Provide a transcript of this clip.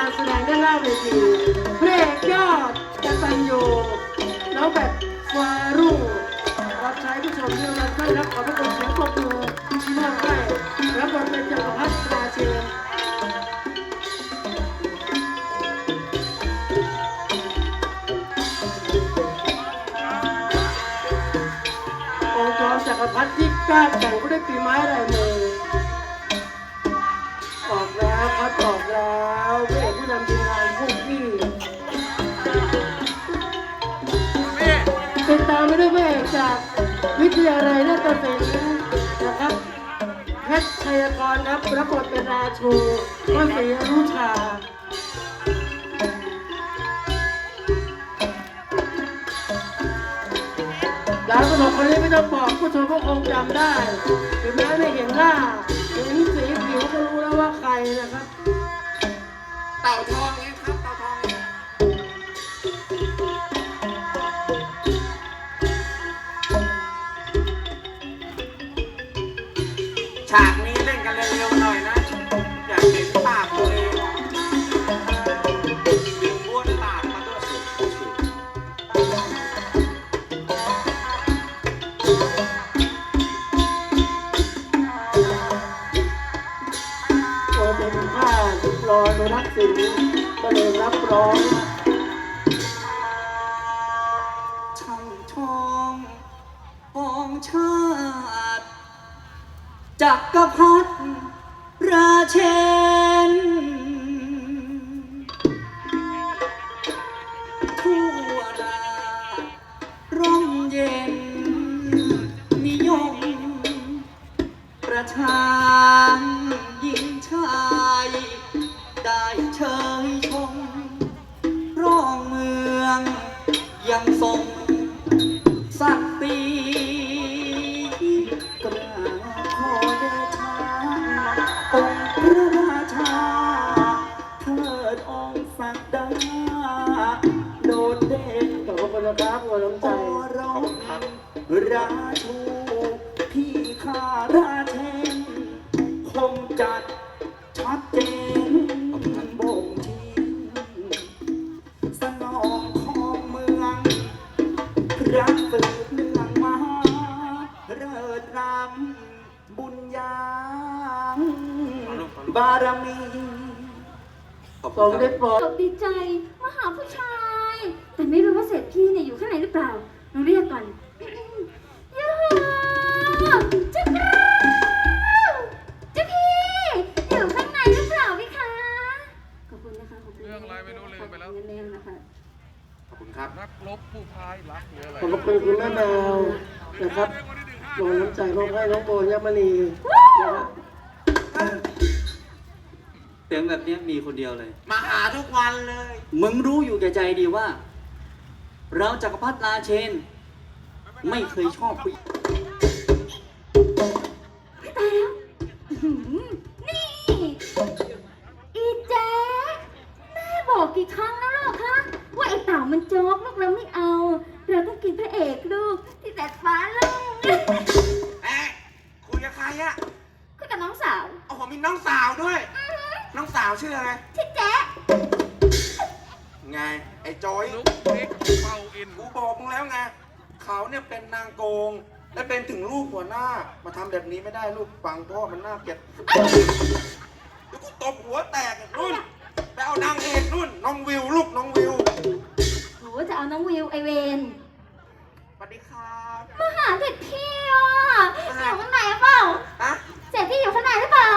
การแสดงด้านหน้าเวทีเพลงยอดกตัญญูน้องแบบฟารุ่งรับใช้ผู้ชมที่รักใคร่รับขอบพระคุณเสียงปรบมือที่มอบให้รับบทเป็นจักรพรรดิราเชนองค์กรจักรพรรดิที่กล้าแต่งก็ได้ปีไม้ลายมือออกแล้ว ครับอกแล้วพระเอกผู้นำทีมงานพวกพี่ติดตามไปด้วยพระเอกจากวิทยาลัยนาฏศิลป์นะครับเพชรชัยกรครับรับบทเป็นราชูวัศรีอนุชาดาวตลกคนนี้ไม่ต้องบอกผู้ชมก็คงจำได้ถึงแม้ไม่เห็นหน้า ทอง รอนุรักษ์ศิลป์ก็เลยรับร้องช่างทองของชาติจักรพรรดิราเชนทั่วราร่มเย็นนิยมประชา ยังทรงสักตีกราบขอเดชาองค์พระราชาเถิดองค์สักดาโดดเด่นขอบพระคุณนะครับหัวน้ำใจโอรมราชูพี่ข้าราเชนคงจัด ระสืบเนื่องมาเริดรำบุญญาบารมีทรงได้โปรดตกดีใจมาหาผู้ชาย แต่ไม่รู้ว่าเศรษฐีเนี่ยอยู่ข้างในหรือเปล่าหนูเรียกก่อน ขอบคุณครับนักรบผู้พายรักหรืออะไรขอบพระคุณคุณแม่แมวนะครับหัวน้ำใจมอบให้น้องโบยมณีนะครับเสียงแบบเนี้ยมีคนเดียวเลย มาหาทุกวันเลย มึงรู้อยู่แก่ใจดีว่า เราจักรพรรดิราเชน ไม่เคยชอบผู้หญิงตายแล้วอื้อหือนี่ อีแจ๊คแม่บอกกี่ครั้งแล้วลูกคะ ว่าไอ้เต่ามันโจ๊กลูกเราไม่เอา เราต้องกินพระเอกลูกที่แดดฟ้าลูกเอ๊ะคุยกับใครอะคุยกับน้องสาวโอ้โหมีน้องสาวด้วยน้องสาวชื่ออะไร ชื่อแจ๊คไง ไอ้จอยลุกนิกเป่าอินกูบอกมึงแล้วไง เขาเนี่ยเป็นนางโกง และเป็นถึงลูกหัวหน้า มาทำแบบนี้ไม่ได้ลูกฟังพ่อมันน่าเกลียดเดี๋ยวกูตบหัวแตกนุ่นไปเอานางเอกนุ่น น้องวิวลูกน้องวิว โหจะเอาน้องวิวไอเวนสวัสดีครับมาหาเด็กพี่อะอยู่ข้างในหรือเปล่าฮะเจ็ดพี่อยู่ข้างในหรือเปล่า